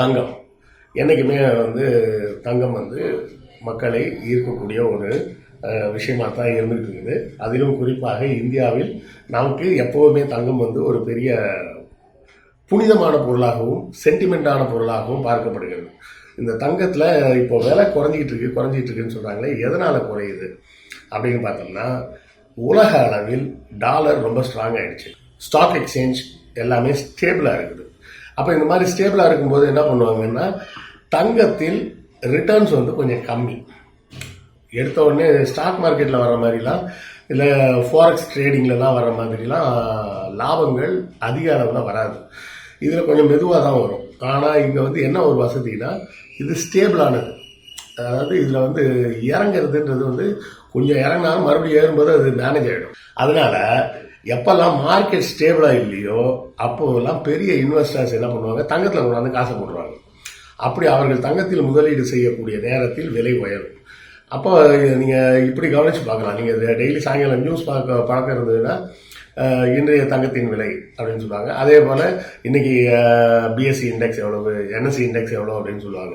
தங்கம். என்றைக்குமே வந்து தங்கம் வந்து மக்களை ஈர்க்கக்கூடிய ஒரு விஷயமாக தான் இருந்துட்டு இருக்குது அதிலும் குறிப்பாக இந்தியாவில் நமக்கு எப்போவுமே தங்கம் வந்து ஒரு பெரிய புனிதமான பொருளாகவும் சென்டிமெண்டான பொருளாகவும் பார்க்கப்படுகிறது. இந்த தங்கத்தில் இப்போ விலை குறைஞ்சிக்கிட்டு இருக்கு குறைஞ்சிட்டு இருக்குன்னு சொல்கிறாங்களே எதனால் குறையுது? அப்படின்னு பார்த்தோம்னா உலக அளவில் டாலர் ரொம்ப ஸ்ட்ராங் ஆகிடுச்சு ஸ்டாக் எக்ஸ்சேஞ்ச் எல்லாமே ஸ்டேபிளாக இருக்குது. அப்போ இந்த மாதிரி ஸ்டேபிளாக இருக்கும்போது என்ன பண்ணுவாங்கன்னா தங்கத்தில் ரிட்டர்ன்ஸ் வந்து கொஞ்சம் கம்மி. எடுத்த உடனே ஸ்டாக் மார்க்கெட்டில் வர மாதிரிலாம் இல்லை ஃபாரெக்ஸ் ட்ரேடிங்லலாம் வர மாதிரிலாம் லாபங்கள் அதிக அளவில் வராது. இதில் கொஞ்சம் மெதுவாக தான் வரும். ஆனால் இங்கே வந்து என்ன ஒரு வசதினா இது ஸ்டேபிளானது அதாவது இதில் வந்து இறங்குறதுன்றது வந்து கொஞ்சம் இறங்கினாலும் மறுபடியும் ஏறும்போது அது மேனேஜ் ஆகிடும் அதனால எப்பெல்லாம் மார்க்கெட் ஸ்டேபிளாக இல்லையோ அப்போதெல்லாம் பெரிய இன்வெஸ்டர்ஸ் என்ன பண்ணுவாங்க? தங்கத்தில் கொண்டாந்து காசை போடுவாங்க அப்படி அவர்கள் தங்கத்தில் முதலீடு செய்யக்கூடிய நேரத்தில் விலை உயரும். அப்போ நீங்கள் இப்படி கவனித்து பார்க்கலாம். நீங்கள் டெய்லி சாயங்காலம் நியூஸ் பார்க்க பழக்கம் இருந்ததுன்னா இன்றைய தங்கத்தின் விலை அப்படின்னு சொல்லுவாங்க. அதே போல் இன்னைக்கு பிஎஸ்சி இண்டெக்ஸ் எவ்வளவு என்எஸ்சி இண்டெக்ஸ் எவ்வளோ அப்படின்னு சொல்லுவாங்க.